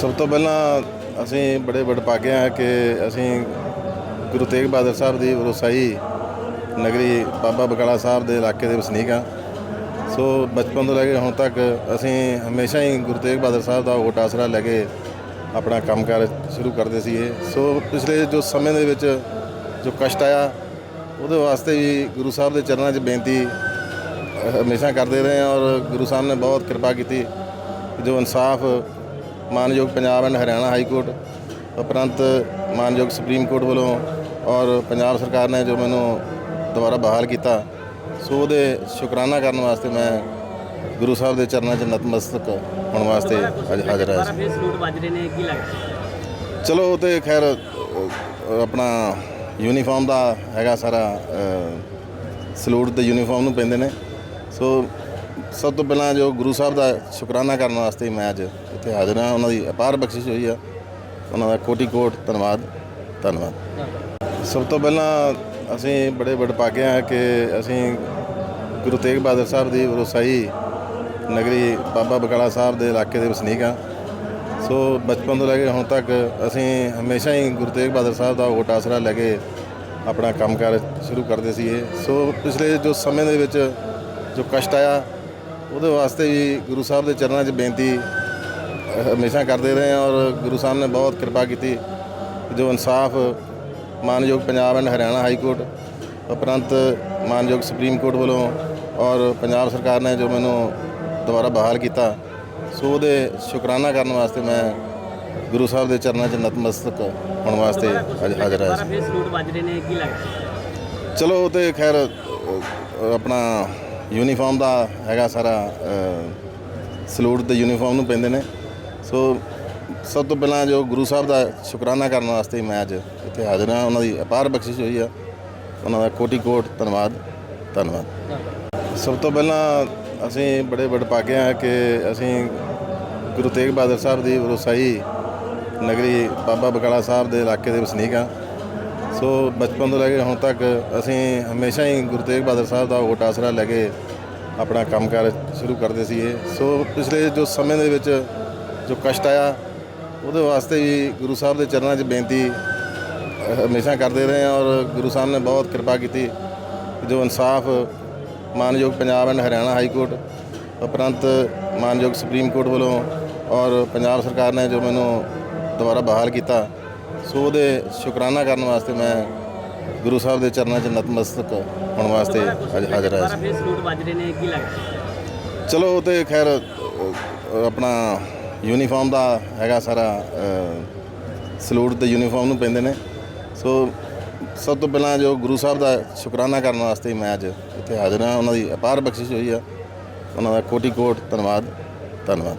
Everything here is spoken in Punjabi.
ਸਭ ਤੋਂ ਪਹਿਲਾਂ ਅਸੀਂ ਬੜੇ ਵਡਭਾਗੇ ਹਾਂ ਕਿ ਅਸੀਂ ਗੁਰੂ ਤੇਗ ਬਹਾਦਰ ਸਾਹਿਬ ਦੀ ਵਰਸਾਈ ਨਗਰੀ ਬਾਬਾ ਬਕਾਲਾ ਸਾਹਿਬ ਦੇ ਇਲਾਕੇ ਦੇ ਵਸਨੀਕ ਹਾਂ। ਸੋ ਬਚਪਨ ਤੋਂ ਲੈ ਕੇ ਹੁਣ ਤੱਕ ਅਸੀਂ ਹਮੇਸ਼ਾ ਹੀ ਗੁਰੂ ਤੇਗ ਬਹਾਦਰ ਸਾਹਿਬ ਦਾ ਓਟ ਆਸਰਾ ਲੈ ਕੇ ਆਪਣਾ ਕੰਮਕਾਰ ਸ਼ੁਰੂ ਕਰਦੇ ਸੀਗੇ। ਸੋ ਪਿਛਲੇ ਜੋ ਸਮੇਂ ਦੇ ਵਿੱਚ ਜੋ ਕਸ਼ਟ ਆਇਆ, ਉਹਦੇ ਵਾਸਤੇ ਵੀ ਗੁਰੂ ਸਾਹਿਬ ਦੇ ਚਰਨਾਂ 'ਚ ਬੇਨਤੀ ਹਮੇਸ਼ਾ ਕਰਦੇ ਰਹੇ ਹਾਂ ਔਰ ਗੁਰੂ ਸਾਹਿਬ ਨੇ ਬਹੁਤ ਕਿਰਪਾ ਕੀਤੀ ਜੋ ਇਨਸਾਫ ਮਾਨਯੋਗ Punjab and Haryana high court, ਉਪਰੰਤ ਮਾਨਯੋਗ ਸੁਪਰੀਮ ਕੋਰਟ ਵੱਲੋਂ ਔਰ ਪੰਜਾਬ ਸਰਕਾਰ ਨੇ ਜੋ ਮੈਨੂੰ ਦੁਬਾਰਾ ਬਹਾਲ ਕੀਤਾ, ਸੋ ਉਹਦੇ ਸ਼ੁਕਰਾਨਾ ਕਰਨ ਵਾਸਤੇ ਮੈਂ ਗੁਰੂ ਸਾਹਿਬ ਦੇ ਚਰਨਾਂ 'ਚ ਨਤਮਸਤਕ ਹੋਣ ਵਾਸਤੇ ਅੱਜ ਹਾਜ਼ਰ ਆਇਆ ਸੀ। ਸਲੂਟ ਵੱਜ ਰਹੇ ਨੇ ਕੀ ਲੱਗਦਾ ਚਲੋ ਉਹ ਤੇ ਖੈਰ ਆਪਣਾ ਯੂਨੀਫਾਰਮ ਦਾ ਹੈਗਾ ਸਾਰਾ ਸਲੂਟ ਤੇ ਯੂਨੀਫਾਰਮ ਨੂੰ ਪੈਂਦੇ ਨੇ। ਸੋ ਸਭ ਤੋਂ ਪਹਿਲਾਂ ਜੋ ਗੁਰੂ ਸਾਹਿਬ ਦਾ ਸ਼ੁਕਰਾਨਾ ਕਰਨ ਵਾਸਤੇ ਮੈਂ ਅੱਜ ਇੱਥੇ ਹਾਜ਼ਰ ਹਾਂ। ਉਹਨਾਂ ਦੀ ਅਪਾਰ ਬਖਸ਼ਿਸ਼ ਹੋਈ ਆ। ਉਹਨਾਂ ਦਾ ਕੋਟੀ ਕੋਟ ਧੰਨਵਾਦ ਧੰਨਵਾਦ। ਸਭ ਤੋਂ ਪਹਿਲਾਂ ਅਸੀਂ ਬੜੇ ਵਡਭਾਗੇ ਹਾਂ ਕਿ ਅਸੀਂ ਗੁਰੂ ਤੇਗ ਬਹਾਦਰ ਸਾਹਿਬ ਦੀ ਵਰਸਾਈ ਨਗਰੀ ਬਾਬਾ ਬਕਾਲਾ ਸਾਹਿਬ ਦੇ ਇਲਾਕੇ ਦੇ ਵਸਨੀਕ ਹਾਂ। ਸੋ ਬਚਪਨ ਤੋਂ ਲੈ ਕੇ ਹੁਣ ਤੱਕ ਅਸੀਂ ਹਮੇਸ਼ਾ ਹੀ ਗੁਰੂ ਤੇਗ ਬਹਾਦਰ ਸਾਹਿਬ ਦਾ ਓਟ ਆਸਰਾ ਲੈ ਕੇ ਆਪਣਾ ਕੰਮਕਾਰ ਸ਼ੁਰੂ ਕਰਦੇ ਸੀਗੇ। ਸੋ ਪਿਛਲੇ ਜੋ ਸਮੇਂ ਦੇ ਵਿੱਚ ਜੋ ਕਸ਼ਟ ਆਇਆ ਉਹਦੇ ਵਾਸਤੇ ਵੀ ਗੁਰੂ ਸਾਹਿਬ ਦੇ ਚਰਨਾਂ 'ਚ ਬੇਨਤੀ ਹਮੇਸ਼ਾ ਕਰਦੇ ਰਹੇ ਹਾਂ ਔਰ ਗੁਰੂ ਸਾਹਿਬ ਨੇ ਬਹੁਤ ਕਿਰਪਾ ਕੀਤੀ। ਜੋ ਇਨਸਾਫ ਮਾਨਯੋਗ Punjab and Haryana high court ਉਪਰੰਤ ਮਾਨਯੋਗ ਸੁਪਰੀਮ ਕੋਰਟ ਵੱਲੋਂ ਔਰ ਪੰਜਾਬ ਸਰਕਾਰ ਨੇ ਜੋ ਮੈਨੂੰ ਦੁਬਾਰਾ ਬਹਾਲ ਕੀਤਾ ਸੋ ਉਹਦੇ ਸ਼ੁਕਰਾਨਾ ਕਰਨ ਵਾਸਤੇ ਮੈਂ ਗੁਰੂ ਸਾਹਿਬ ਦੇ ਚਰਨਾਂ 'ਚ ਨਤਮਸਤਕ ਹੋਣ ਵਾਸਤੇ ਅੱਜ ਹਾਜ਼ਰ ਹਾਂ ਸਾਰਾ ਫੇਰ ਸਲੂਟ ਵੱਜ ਰਹੇ ਨੇ ਕੀ ਲੱਗਦਾ? ਚਲੋ ਉਹ ਤੇ ਖੈਰ ਆਪਣਾ ਯੂਨੀਫਾਰਮ ਦਾ ਹੈਗਾ ਸਾਰਾ ਸਲੂਟ ਤੇ ਯੂਨੀਫਾਰਮ ਨੂੰ ਪੈਂਦੇ ਨੇ। ਸੋ ਸਭ ਤੋਂ ਪਹਿਲਾਂ ਜੋ ਗੁਰੂ ਸਾਹਿਬ ਦਾ ਸ਼ੁਕਰਾਨਾ ਕਰਨ ਵਾਸਤੇ ਮੈਂ ਅੱਜ ਇੱਥੇ ਹਾਜ਼ਰ ਹਾਂ। ਉਹਨਾਂ ਦੀ ਅਪਾਰ ਬਖਸ਼ਿਸ਼ ਹੋਈ ਆ। ਉਹਨਾਂ ਦਾ ਕੋਟੀ ਕੋਟ ਧੰਨਵਾਦ ਧੰਨਵਾਦ। ਸਭ ਤੋਂ ਪਹਿਲਾਂ ਅਸੀਂ ਬੜੇ ਵਡਭਾਗੇ ਹਾਂ ਕਿ ਅਸੀਂ ਗੁਰੂ ਤੇਗ ਬਹਾਦਰ ਸਾਹਿਬ ਦੀ ਵਰਸਾਈ ਨਗਰੀ ਬਾਬਾ ਬਕਾਲਾ ਸਾਹਿਬ ਦੇ ਇਲਾਕੇ ਦੇ ਵਸਨੀਕ ਹਾਂ। ਸੋ ਬਚਪਨ ਤੋਂ ਲੈ ਕੇ ਹੁਣ ਤੱਕ ਅਸੀਂ ਹਮੇਸ਼ਾ ਹੀ ਗੁਰੂ ਤੇਗ ਬਹਾਦਰ ਸਾਹਿਬ ਦਾ ਓਟ ਆਸਰਾ ਲੈ ਕੇ ਆਪਣਾ ਕੰਮਕਾਰ ਸ਼ੁਰੂ ਕਰਦੇ ਸੀਗੇ। ਸੋ ਪਿਛਲੇ ਜੋ ਸਮੇਂ ਦੇ ਵਿੱਚ ਜੋ ਕਸ਼ਟ ਆਇਆ, ਉਹਦੇ ਵਾਸਤੇ ਵੀ ਗੁਰੂ ਸਾਹਿਬ ਦੇ ਚਰਨਾਂ 'ਚ ਬੇਨਤੀ ਹਮੇਸ਼ਾ ਕਰਦੇ ਰਹੇ ਔਰ ਗੁਰੂ ਸਾਹਿਬ ਨੇ ਬਹੁਤ ਕਿਰਪਾ ਕੀਤੀ ਜੋ ਇਨਸਾਫ ਮਾਨਯੋਗ Punjab and Haryana high court, ਉਪਰੰਤ ਮਾਨਯੋਗ ਸੁਪਰੀਮ ਕੋਰਟ ਵੱਲੋਂ ਔਰ ਪੰਜਾਬ ਸਰਕਾਰ ਨੇ ਜੋ ਮੈਨੂੰ ਦੁਬਾਰਾ ਬਹਾਲ ਕੀਤਾ ਸੋ ਉਹਦੇ ਸ਼ੁਕਰਾਨਾ ਕਰਨ ਵਾਸਤੇ ਮੈਂ ਗੁਰੂ ਸਾਹਿਬ ਦੇ ਚਰਨਾਂ 'ਚ ਨਤਮਸਤਕ ਹੋਣ ਵਾਸਤੇ ਅੱਜ ਹਾਜ਼ਰ ਹਾਂ ਸਾਰਾ ਫੇਰ ਸਲੂਟ ਵੱਜ ਰਹੇ ਨੇ ਕੀ ਲੱਗਦਾ? ਚਲੋ ਉਹ ਤੇ ਖੈਰ ਆਪਣਾ ਯੂਨੀਫਾਰਮ ਦਾ ਹੈਗਾ ਸਾਰਾ ਸਲੂਟ ਤੇ ਯੂਨੀਫਾਰਮ ਨੂੰ ਪੈਂਦੇ ਨੇ। ਸੋ ਸਭ ਤੋਂ ਪਹਿਲਾਂ ਜੋ ਗੁਰੂ ਸਾਹਿਬ ਦਾ ਸ਼ੁਕਰਾਨਾ ਕਰਨ ਵਾਸਤੇ ਮੈਂ ਅੱਜ ਇੱਥੇ ਹਾਜ਼ਰ ਹਾਂ। ਉਹਨਾਂ ਦੀ ਅਪਾਰ ਬਖਸ਼ਿਸ਼ ਹੋਈ ਆ। ਉਹਨਾਂ ਦਾ ਕੋਟੀ ਕੋਟ ਧੰਨਵਾਦ ਧੰਨਵਾਦ।